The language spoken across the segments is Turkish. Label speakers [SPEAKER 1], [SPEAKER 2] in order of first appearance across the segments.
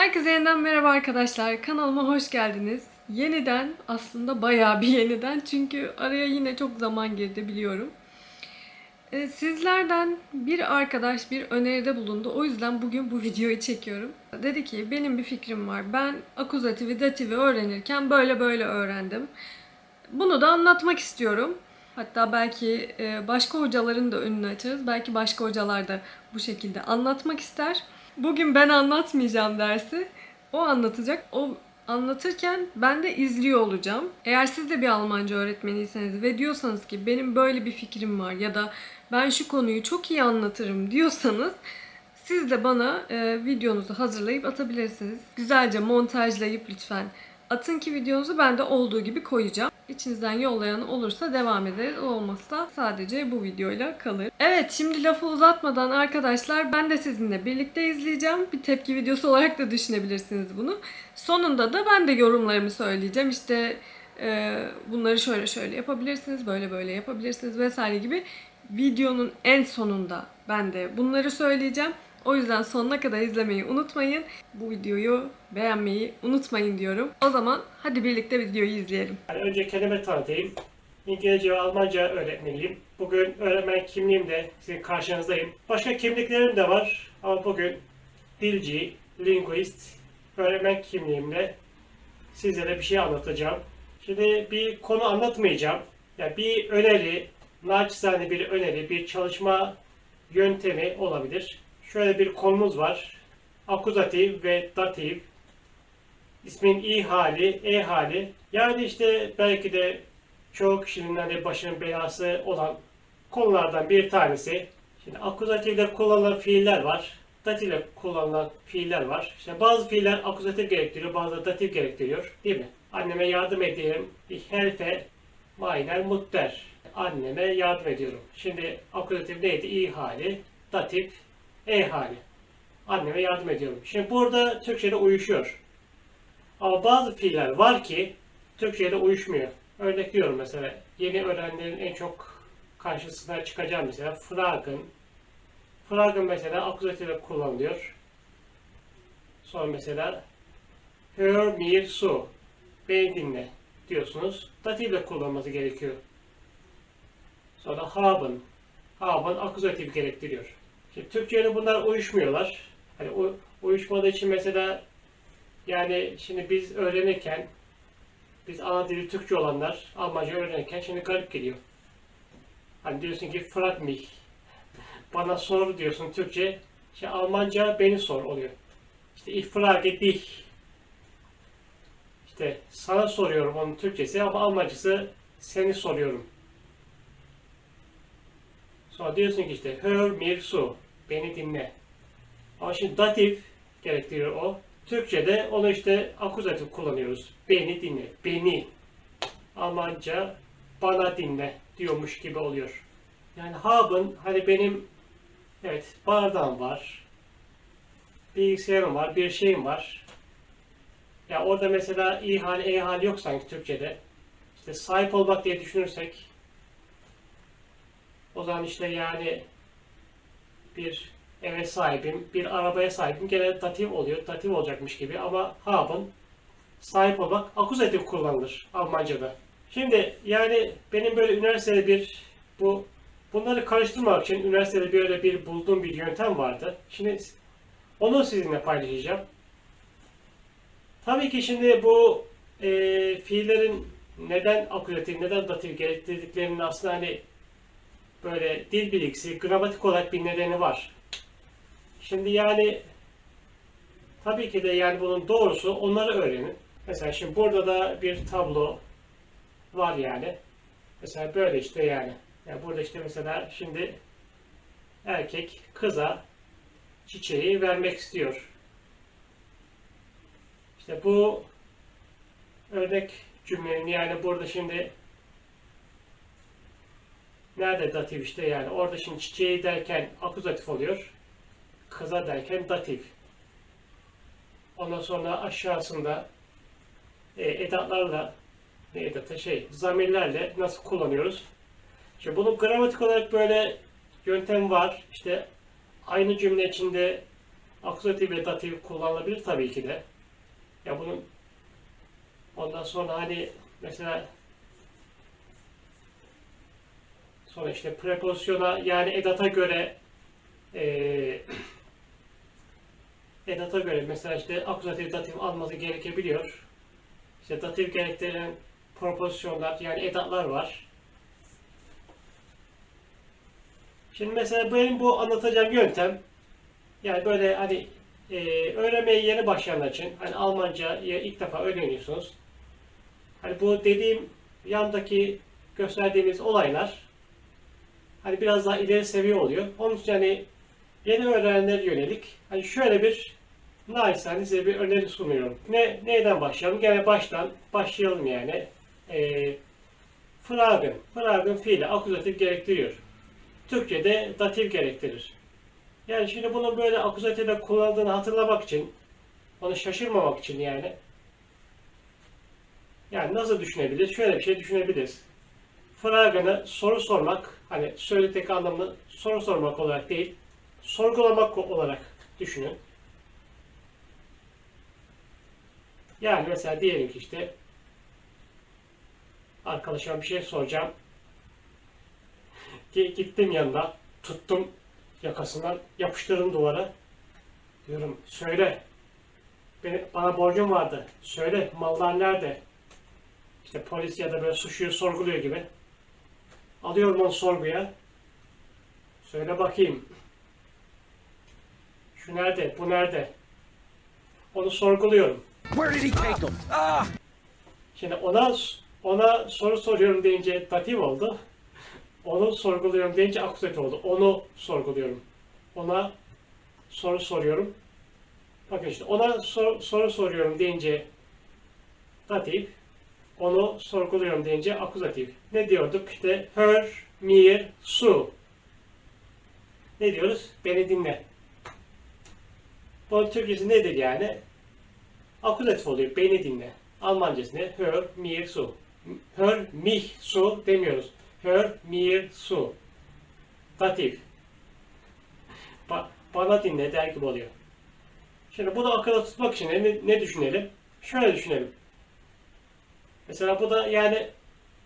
[SPEAKER 1] Herkese yeniden merhaba arkadaşlar. Kanalıma hoş geldiniz. Yeniden aslında bayağı bir yeniden çünkü araya yine çok zaman girdi biliyorum. Ee, Sizlerden bir arkadaş bir öneride bulundu. O yüzden bugün bu videoyu çekiyorum. Dedi ki benim bir fikrim var. Ben akuzativi, dativi öğrenirken böyle böyle öğrendim. Bunu da anlatmak istiyorum. Hatta belki e, başka hocaların da önünü açarız. Belki başka hocalar da bu şekilde anlatmak ister. Bugün ben anlatmayacağım dersi. O anlatacak. O anlatırken ben de izliyor olacağım. Eğer siz de bir Almanca öğretmeniyseniz ve diyorsanız ki benim böyle bir fikrim var ya da ben şu konuyu çok iyi anlatırım diyorsanız siz de bana e, videonuzu hazırlayıp atabilirsiniz. Güzelce montajlayıp lütfen atın ki videonuzu ben de olduğu gibi koyacağım. İçinizden yollayan olursa devam ederiz. Olmazsa sadece bu videoyla kalır. Evet şimdi lafı uzatmadan arkadaşlar ben de sizinle birlikte izleyeceğim. Bir tepki videosu olarak da düşünebilirsiniz bunu. Sonunda da ben de yorumlarımı söyleyeceğim. İşte e, bunları şöyle şöyle yapabilirsiniz, böyle böyle yapabilirsiniz vesaire gibi. Videonun en sonunda ben de bunları söyleyeceğim. O yüzden sonuna kadar izlemeyi unutmayın. Bu videoyu beğenmeyi unutmayın diyorum. O zaman hadi birlikte videoyu izleyelim.
[SPEAKER 2] Yani önce kelime tanıtayım. İngilizce ve Almanca öğretmeniyim. Bugün öğretmen kimliğimle sizin karşınızdayım. Başka kimliklerim de var ama bugün dilci, linguist, öğretmen kimliğimle sizlere bir şey anlatacağım. Şimdi bir konu anlatmayacağım. Yani bir öneri, naçizane bir öneri, bir çalışma yöntemi olabilir. Şöyle bir konumuz var. Akuzatif ve datif. İsmin i hali, e hali. Yani işte belki de çoğu kişinin hani başının belası olan konulardan bir tanesi. Şimdi akuzatifde kullanılan fiiller var. Datifle kullanılan fiiller var. İşte bazı fiiller akuzatif gerektiriyor, bazı datif gerektiriyor. Değil mi? Anneme yardım edeyim. Ich helfe meiner Mutter. Anneme yardım ediyorum. Şimdi akuzatif neydi? i hali, datif, e hali. Anneme yardım ediyorum. Şimdi burada Türkçe'de uyuşuyor. Ama bazı fiiller var ki Türkçe'de uyuşmuyor. Örnek veriyorum mesela yeni öğrenenlerin en çok karşısına çıkacağı mesela fragen. Fragen mesela akuzatifle kullanılıyor. Sonra mesela hör mir su. Beni dinle diyorsunuz. Datifle kullanması gerekiyor. Sonra haben. Haben akuzatif gerektiriyor. Şimdi Türkçe'de bunlar uyuşmuyorlar. Hani u- uyuşmadığı için mesela yani şimdi biz öğrenirken biz ana dili Türkçe olanlar Almanca öğrenirken şimdi garip geliyor. Hani diyorsun ki frag mich. Bana sor diyorsun Türkçe. İşte Almanca beni sor oluyor. İşte ich frage dich. İşte sana soruyorum onun Türkçesi ama Almancası seni soruyorum. Sonra diyorsun ki işte hör mir su. Beni dinle. Ama şimdi datif gerektiriyor o. Türkçe'de onu işte akuzatif kullanıyoruz. Beni dinle. Beni. Almanca bana dinle diyormuş gibi oluyor. Yani haben hani benim evet bardağım var. Bilgisayarım var. Bir şeyim var. Ya orada mesela i hal, e hal yok sanki Türkçe'de. İşte sahip olmak diye düşünürsek o zaman işte yani bir eve sahibim, bir arabaya sahibim gene datif oluyor. Datif olacakmış gibi ama haben sahip olmak akuzatif kullanılır Almanca'da. Şimdi yani benim böyle üniversitede bir bu bunları karıştırmamak için üniversitede böyle bir bulduğum bir yöntem vardı. Şimdi onu sizinle paylaşacağım. Tabii ki şimdi bu e, fiillerin neden akuzatif, neden datif gerektirdiklerinin aslında hani böyle dil bilgisi, gramatik olarak bir nedeni var. Şimdi yani tabii ki de yani bunun doğrusu onları öğrenin. Mesela şimdi burada da bir tablo var yani. Mesela böyle işte yani. yani burada işte mesela şimdi erkek kıza çiçeği vermek istiyor. İşte bu örnek cümlenin yani burada şimdi nerede datif işte yani orada şimdi çiçeği derken akuzatif oluyor kıza derken datif. Ondan sonra aşağısında e, edatlarla ne edatı şey zamirlerle nasıl kullanıyoruz? İşte bunun gramatik olarak böyle yöntem var. İşte aynı cümle içinde akuzatif ve datif kullanılabilir tabii ki de. Ya bunun ondan sonra hani mesela sonra işte prepozisyona yani edata göre eee edata göre mesela işte akuzatif datif alması gerekebiliyor. İşte datif gerektiren propozisyonlar yani edatlar var. Şimdi mesela benim bu anlatacağım yöntem yani böyle hani e, öğrenmeye yeni başlayanlar için hani Almanca'yı ilk defa öğreniyorsunuz. Hani bu dediğim yandaki gösterdiğimiz olaylar hani biraz daha ileri seviye oluyor. Onun için hani yeni öğrenenlere yönelik hani şöyle bir naçizane size bir öneri sunuyorum. Ne neyden başlayalım? Gene baştan başlayalım yani. E, fragen. Fragen fiili akuzatif gerektiriyor. Türkçe'de datif gerektirir. Yani şimdi bunu böyle akuzatifde kullandığını hatırlamak için, onu şaşırmamak için yani. Yani nasıl düşünebiliriz? Şöyle bir şey düşünebiliriz. Fragen'ı soru sormak, hani söyledeki anlamını soru sormak olarak değil, sorgulamak olarak düşünün. Yani mesela diyelim ki işte arkadaşıma bir şey soracağım. Gi- Gittim yanına, tuttum yakasından, yapıştırdım duvara. Diyorum, söyle. Beni, bana borcum vardı. Söyle, mallar nerede? İşte polis ya da böyle suçluyu sorguluyor gibi. Alıyorum onu sorguya. Söyle bakayım. Şu nerede, bu nerede? Onu sorguluyorum.
[SPEAKER 3] Where did he take them? Ah!
[SPEAKER 2] Şimdi ona ona soru soruyorum deyince datif oldu. Onu sorguluyorum deyince akuzatif oldu. Onu sorguluyorum. Ona soru soruyorum. Bakın işte ona sor- soru soruyorum deyince datif. Onu sorguluyorum deyince akuzatif. Ne diyorduk? İşte hör, mir, su. Ne diyoruz? Beni dinle. Bunun Türkçesi nedir yani? Akuzatif oluyor. Beni dinle. Almancası ne? Hör, mir, su. Hör, mich, su demiyoruz. Hör, mir, su. Datif. Ba- bana dinle der gibi oluyor. Şimdi bunu akılda tutmak için ne, ne düşünelim? Şöyle düşünelim. Mesela bu da yani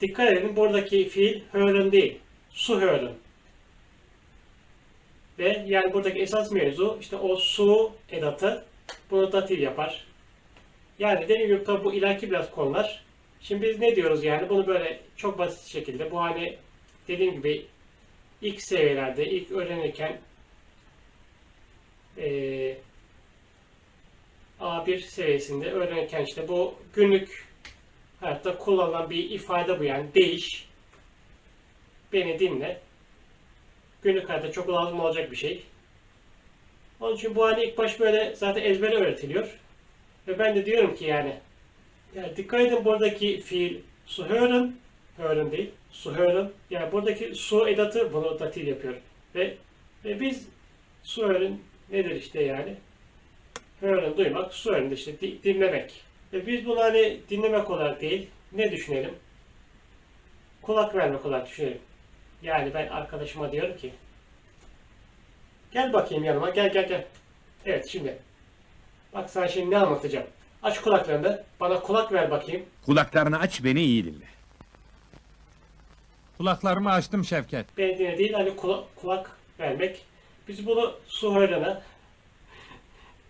[SPEAKER 2] dikkat edin buradaki fiil hören değil. Su hören. Ve yani buradaki esas mevzu işte o su edatı bunu datif yapar. Yani dediğim gibi tabi bu ileriki biraz konular. Şimdi biz ne diyoruz yani bunu böyle çok basit şekilde bu hani dediğim gibi ilk seviyelerde ilk öğrenirken eee A1 seviyesinde öğrenirken işte bu günlük hayatta kullanılan bir ifade bu yani değiş beni dinle günlük hayatta çok lazım olacak bir şey. Onun için bu hani ilk baş böyle zaten ezbere öğretiliyor. Ve ben de diyorum ki yani, yani dikkat edin buradaki fiil su hören, hören değil, su hören. Yani buradaki su edatı bunu datif yapıyor. Ve, ve biz su hören nedir işte yani? Hören duymak, su hören de işte di- dinlemek. Ve biz bunu hani dinlemek olarak değil, ne düşünelim? Kulak vermek olarak düşünelim. Yani ben arkadaşıma diyorum ki, gel bakayım yanıma, gel gel gel. Evet şimdi Bak sana şimdi ne anlatacağım. Aç kulaklarını. Bana kulak ver bakayım.
[SPEAKER 3] Kulaklarını aç beni iyi dinle.
[SPEAKER 4] Kulaklarımı açtım Şevket.
[SPEAKER 2] Beni dinle değil hani kula- kulak vermek. Biz bunu su höylene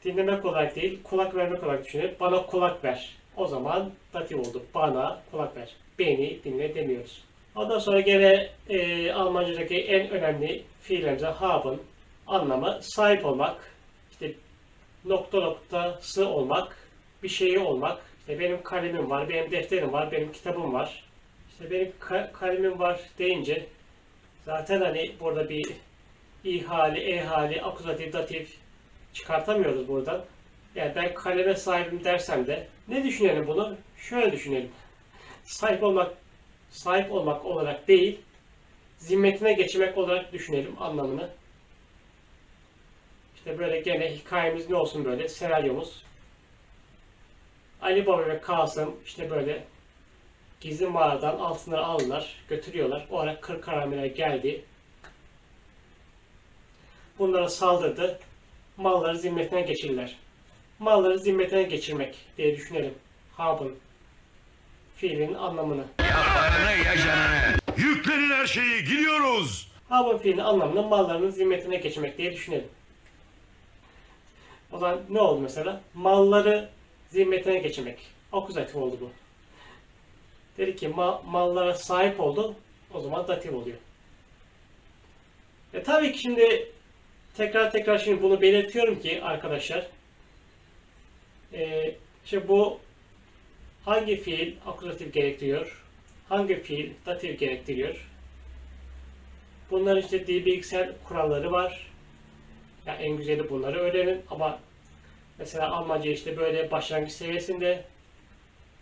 [SPEAKER 2] dinlemek olarak değil kulak vermek olarak düşünelim. Bana kulak ver. O zaman datif oldu. Bana kulak ver. Beni dinle demiyoruz. Ondan sonra gene e, Almancadaki en önemli fiillerimize haben anlamı sahip olmak, işte nokta noktası olmak, bir şeyi olmak. İşte benim kalemim var, benim defterim var, benim kitabım var. İşte benim ka- kalemim var deyince zaten hani burada bir ihali, ehali, akuzatif, datif çıkartamıyoruz buradan. Yani ben kaleme sahibim dersem de ne düşünelim bunu? Şöyle düşünelim. Sahip olmak sahip olmak olarak değil, zimmetine geçirmek olarak düşünelim anlamını. İşte böyle gene hikayemiz ne olsun böyle senaryomuz. Ali Baba ve Kasım işte böyle gizli mağaradan altınları alırlar, götürüyorlar. O ara kırk haramiler geldi. Bunlara saldırdı. Malları zimmetine geçirirler. Malları zimmetine geçirmek diye düşünelim. Haben fiilinin anlamını.
[SPEAKER 5] Yüklenin her şeyi gidiyoruz.
[SPEAKER 2] Haben fiilinin anlamını mallarının zimmetine geçirmek diye düşünelim. O zaman ne oldu mesela? Malları zimmetine geçirmek. Akuzatif oldu bu. Dedi ki ma- mallara sahip oldu. O zaman datif oluyor. E tabii ki şimdi tekrar tekrar şimdi bunu belirtiyorum ki arkadaşlar. E, işte bu hangi fiil akuzatif gerektiriyor? Hangi fiil datif gerektiriyor? Bunların işte bilgisayar kuralları var. Ya en güzeli bunları öğrenin ama mesela Almanca işte böyle başlangıç seviyesinde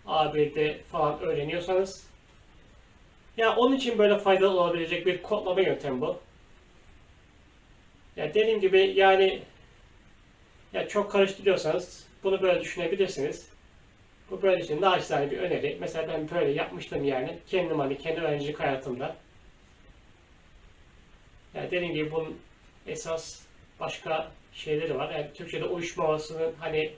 [SPEAKER 2] A1'de falan öğreniyorsanız ya onun için böyle faydalı olabilecek bir kodlama yöntemi bu. Ya dediğim gibi yani ya çok karıştırıyorsanız bunu böyle düşünebilirsiniz. Bu böyle için naçizane bir öneri. Mesela ben böyle yapmıştım yani. Kendim hani kendi öğrencilik hayatımda. Yani dediğim gibi bunun esas başka şeyleri var. Yani Türkçe'de uyuşmamasının hani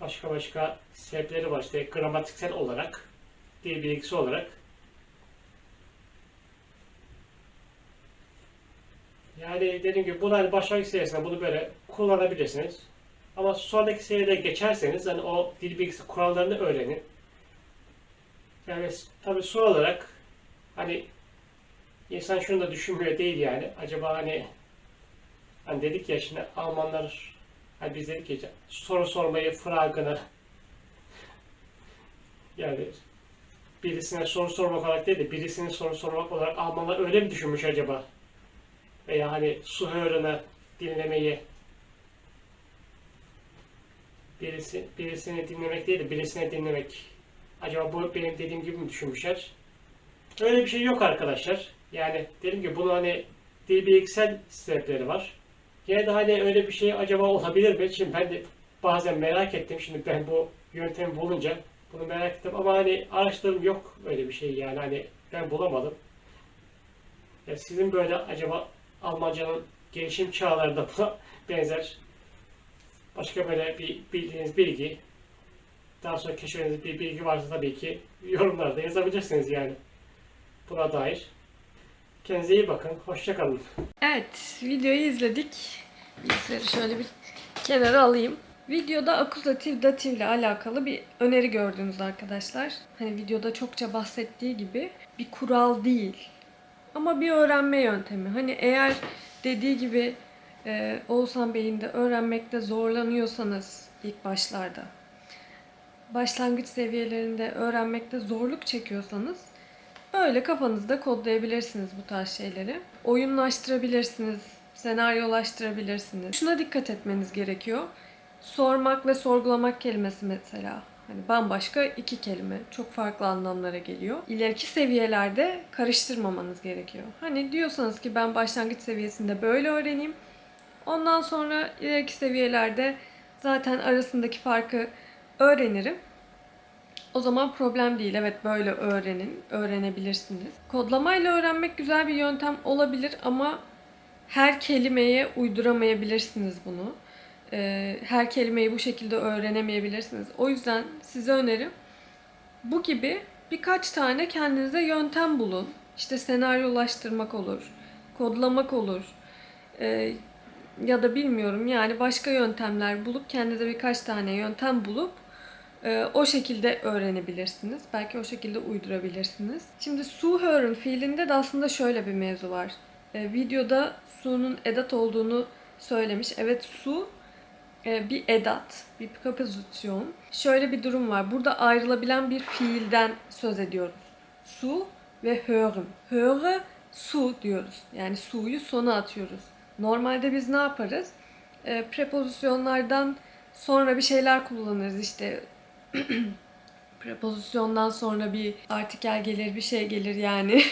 [SPEAKER 2] başka başka sebepleri var. İşte gramatiksel olarak, dil bilgisi olarak. Yani dediğim gibi bunu hani başlangıç seviyesinde bunu böyle kullanabilirsiniz. Ama sonraki seviyede geçerseniz hani o dil bilgisi kurallarını öğrenin. Yani tabii son olarak hani insan şunu da düşünmüyor değil yani. Acaba hani hani dedik ya şimdi Almanlar hani biz dedik ya soru sormayı Fragen'ı yani birisine soru sormak olarak değil de birisine soru sormak olarak Almanlar öyle mi düşünmüş acaba? Veya hani Suhör'ünü dinlemeyi birisi, birisini dinlemek değil de birisine dinlemek. Acaba bu benim dediğim gibi mi düşünmüşler? Öyle bir şey yok arkadaşlar. Yani dedim ki bunu hani dil bilgisel sebepleri var. Yine de hani öyle bir şey acaba olabilir mi? Şimdi ben de bazen merak ettim. Şimdi ben bu yöntemi bulunca bunu merak ettim ama hani araştırdım yok öyle bir şey yani hani ben bulamadım. Ya sizin böyle acaba Almancanın gelişim çağlarında buna benzer başka böyle bir bildiğiniz bilgi daha sonra keşfettiğiniz bir bilgi varsa tabii ki yorumlarda yazabilirsiniz yani buna dair. Kendinize iyi bakın. Hoşçakalın.
[SPEAKER 1] Evet, videoyu izledik. Bilgisayarı şöyle bir kenara alayım. Videoda akuzatif datif ile alakalı bir öneri gördünüz arkadaşlar. Hani videoda çokça bahsettiği gibi bir kural değil. Ama bir öğrenme yöntemi. Hani eğer dediği gibi e, Oğuzhan Bey'in de öğrenmekte zorlanıyorsanız ilk başlarda başlangıç seviyelerinde öğrenmekte zorluk çekiyorsanız böyle kafanızda kodlayabilirsiniz bu tarz şeyleri. Oyunlaştırabilirsiniz, senaryolaştırabilirsiniz. Şuna dikkat etmeniz gerekiyor. Sormak ve sorgulamak kelimesi mesela. Hani bambaşka iki kelime. Çok farklı anlamlara geliyor. İleriki seviyelerde karıştırmamanız gerekiyor. Hani diyorsanız ki ben başlangıç seviyesinde böyle öğreneyim. Ondan sonra ileriki seviyelerde zaten arasındaki farkı öğrenirim. O zaman problem değil. Evet böyle öğrenin, öğrenebilirsiniz. Kodlamayla öğrenmek güzel bir yöntem olabilir ama her kelimeye uyduramayabilirsiniz bunu. Ee, her kelimeyi bu şekilde öğrenemeyebilirsiniz. O yüzden size önerim bu gibi birkaç tane kendinize yöntem bulun. İşte senaryolaştırmak olur, kodlamak olur. Ee, ya da bilmiyorum yani başka yöntemler bulup kendinize birkaç tane yöntem bulup ee, o şekilde öğrenebilirsiniz. Belki o şekilde uydurabilirsiniz. Şimdi Suhör'ün fiilinde de aslında şöyle bir mevzu var. Ee, videoda su'nun edat olduğunu söylemiş. Evet su e, bir edat, bir prepozisyon. Şöyle bir durum var. Burada ayrılabilen bir fiilden söz ediyoruz. Su ve hören. Höre su diyoruz. Yani su'yu sona atıyoruz. Normalde biz ne yaparız? E, prepozisyonlardan sonra bir şeyler kullanırız. İşte prepozisyondan sonra bir artikel gelir, bir şey gelir yani.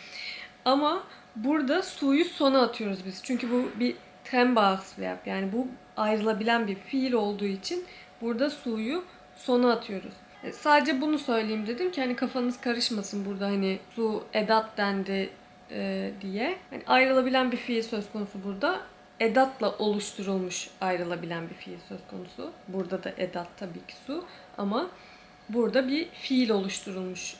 [SPEAKER 1] Ama burada suyu sona atıyoruz biz. Çünkü bu bir Trennbachsverb yani bu ayrılabilen bir fiil olduğu için burada suyu sona atıyoruz. E, Sadece bunu söyleyeyim dedim ki hani kafanız karışmasın burada hani su edat dendi e, diye. Hani ayrılabilen bir fiil söz konusu burada. edatla oluşturulmuş ayrılabilen bir fiil söz konusu. Burada da edat tabii ki su ama burada bir fiil oluşturulmuş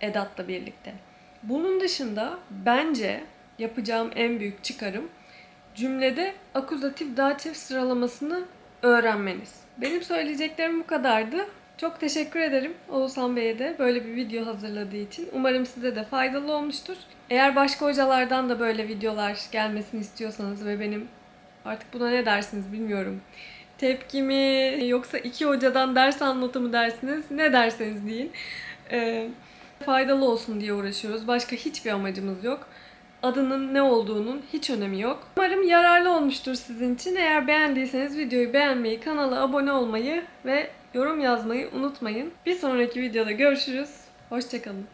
[SPEAKER 1] edatla birlikte. Bunun dışında bence yapacağım en büyük çıkarım cümlede akuzatif datif sıralamasını öğrenmeniz. Benim söyleyeceklerim bu kadardı. Çok teşekkür ederim Oğuzhan Bey'e de böyle bir video hazırladığı için. Umarım size de faydalı olmuştur. Eğer başka hocalardan da böyle videolar gelmesini istiyorsanız ve benim artık buna ne dersiniz bilmiyorum. Tepkimi yoksa iki hocadan ders anlatımı dersiniz ne derseniz deyin. Ee, faydalı olsun diye uğraşıyoruz. Başka hiçbir amacımız yok. Adının ne olduğunun hiç önemi yok. Umarım yararlı olmuştur sizin için. Eğer beğendiyseniz videoyu beğenmeyi, kanala abone olmayı ve yorum yazmayı unutmayın. Bir sonraki videoda görüşürüz. Hoşçakalın.